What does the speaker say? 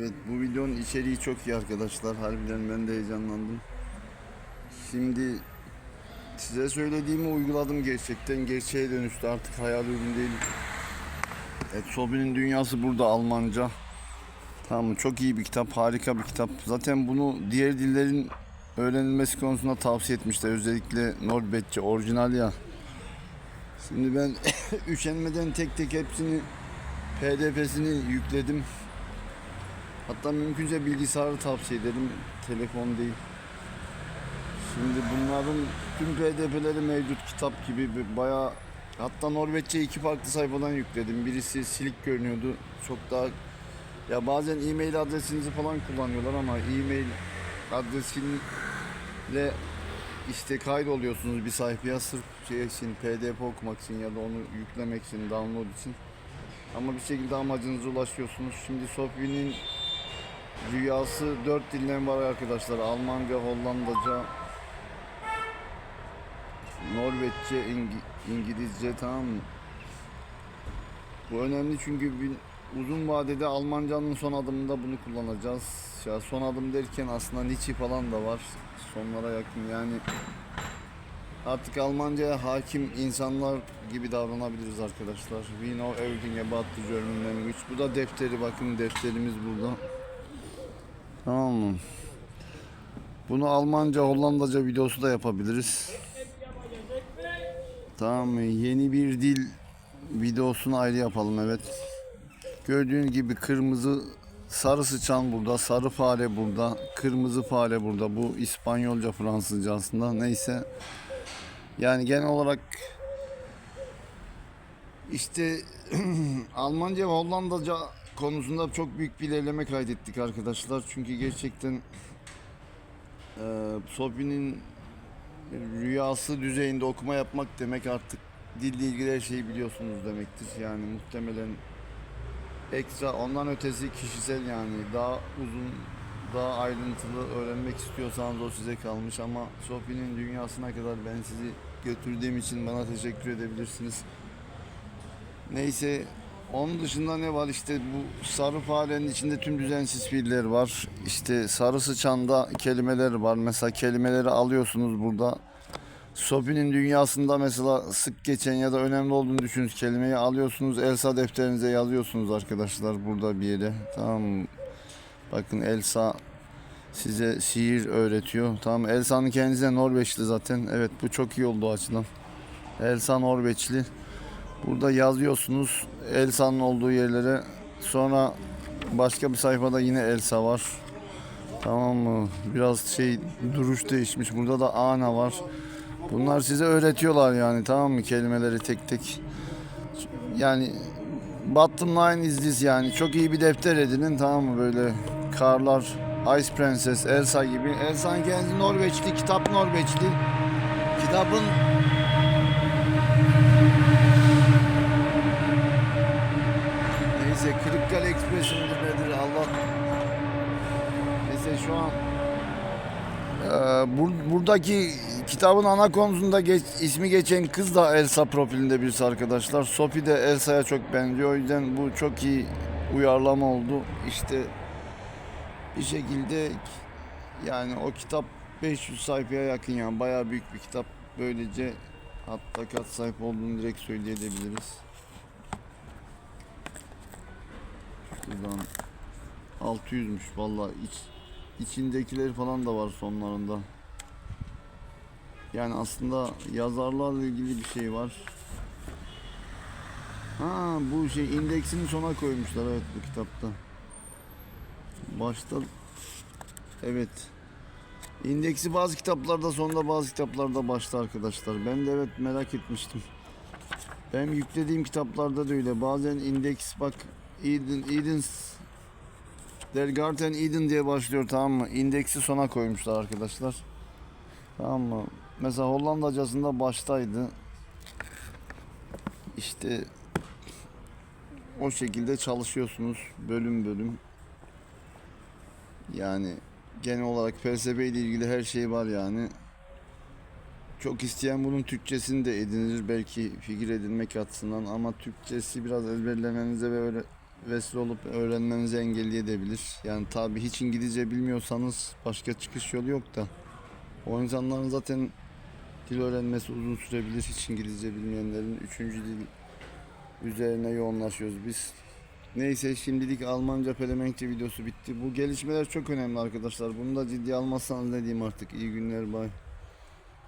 Evet bu videonun içeriği çok iyi arkadaşlar. Harbiden ben de heyecanlandım. Şimdi size söylediğimi uyguladım gerçekten. Gerçeğe dönüştü artık hayal ürün değil. Evet Sobi'nin dünyası burada Almanca. Tamam? Çok iyi bir kitap, harika bir kitap. Zaten bunu diğer dillerin öğrenilmesi konusunda tavsiye etmişler. Özellikle Norveççe, orijinal ya. Şimdi ben üşenmeden tek tek hepsini PDF'sini yükledim. Hatta mümkünse bilgisayarı tavsiye ederim. Telefon değil. Şimdi bunların tüm PDF'leri mevcut kitap gibi bayağı hatta Norveççe iki farklı sayfadan yükledim. Birisi silik görünüyordu. Çok daha ya bazen e-mail adresinizi falan kullanıyorlar ama e-mail adresiyle işte kaydoluyorsunuz bir sayfaya sırf şey için PDF okumak için ya da onu yüklemek için, download için. Ama bir şekilde amacınıza ulaşıyorsunuz. Şimdi Sofi'nin rüyası dört dilden var arkadaşlar. Almanca, Hollandaca, Norveççe, İngi- İngilizce tamam mı? Bu önemli çünkü bir, uzun vadede Almancanın son adımında bunu kullanacağız. Ya son adım derken aslında Nietzsche falan da var. Sonlara yakın yani artık Almanca'ya hakim insanlar gibi davranabiliriz arkadaşlar. We know everything about the German language. Bu da defteri bakın defterimiz burada. Tamam mı? Bunu Almanca, Hollandaca videosu da yapabiliriz. Tamam mı? Yeni bir dil videosunu ayrı yapalım evet. Gördüğünüz gibi kırmızı sarı sıçan burada, sarı fare burada, kırmızı fare burada. Bu İspanyolca, Fransızca aslında. Neyse. Yani genel olarak işte Almanca ve Hollandaca konusunda çok büyük bir ilerleme kaydettik arkadaşlar. Çünkü gerçekten e, Sofi'nin rüyası düzeyinde okuma yapmak demek artık dille ilgili her şeyi biliyorsunuz demektir. Yani muhtemelen ekstra ondan ötesi kişisel yani daha uzun daha ayrıntılı öğrenmek istiyorsanız o size kalmış ama Sofi'nin dünyasına kadar ben sizi götürdüğüm için bana teşekkür edebilirsiniz. Neyse onun dışında ne var işte bu sarı farenin içinde tüm düzensiz fiiller var. İşte sarı sıçanda kelimeler var. Mesela kelimeleri alıyorsunuz burada. Sofi'nin dünyasında mesela sık geçen ya da önemli olduğunu düşündüğünüz kelimeyi alıyorsunuz. Elsa defterinize yazıyorsunuz arkadaşlar burada bir yere. Tamam? Bakın Elsa size şiir öğretiyor. Tamam Elsa'nın kendisi de Norveçli zaten. Evet bu çok iyi oldu o açıdan. Elsa Norveçli. Burada yazıyorsunuz Elsa'nın olduğu yerlere. Sonra başka bir sayfada yine Elsa var. Tamam mı? Biraz şey duruş değişmiş. Burada da Ana var. Bunlar size öğretiyorlar yani tamam mı? Kelimeleri tek tek. Yani bottom line is this yani. Çok iyi bir defter edinin tamam mı? Böyle karlar, Ice Princess, Elsa gibi. Elsa'nın kendisi Norveçli, kitap Norveçli. Kitabın Neyse Kırıkkale Express midir nedir Allah. Neyse şu an Ee, bur- buradaki kitabın ana konusunda geç, ismi geçen kız da Elsa profilinde birisi arkadaşlar. Sophie de Elsa'ya çok benziyor. O yüzden bu çok iyi uyarlama oldu. İşte bir şekilde yani o kitap 500 sayfaya yakın yani bayağı büyük bir kitap. Böylece hatta kaç sayfa olduğunu direkt söyleyebiliriz. Şuradan 600'müş vallahi iç içindekileri falan da var sonlarında. Yani aslında yazarlarla ilgili bir şey var. Ha bu şey indeksini sona koymuşlar evet bu kitapta. Başta evet. İndeksi bazı kitaplarda sonda bazı kitaplarda başta arkadaşlar. Ben de evet merak etmiştim. Benim yüklediğim kitaplarda da öyle. Bazen indeks bak Eden, Eden's Der Garten Eden diye başlıyor tamam mı? İndeksi sona koymuşlar arkadaşlar. Tamam mı? Mesela Hollandacasında baştaydı. İşte o şekilde çalışıyorsunuz bölüm bölüm. Yani genel olarak felsefe ile ilgili her şey var yani. Çok isteyen bunun Türkçesini de edinir belki fikir edinmek açısından ama Türkçesi biraz ezberlemenize ve öyle vesile olup öğrenmenizi engelleyebilir. Yani tabi hiç İngilizce bilmiyorsanız başka çıkış yolu yok da. O insanların zaten dil öğrenmesi uzun sürebilir. Hiç İngilizce bilmeyenlerin üçüncü dil üzerine yoğunlaşıyoruz biz. Neyse şimdilik Almanca Pelemenkçe videosu bitti. Bu gelişmeler çok önemli arkadaşlar. Bunu da ciddiye almazsanız ne diyeyim artık. İyi günler bay.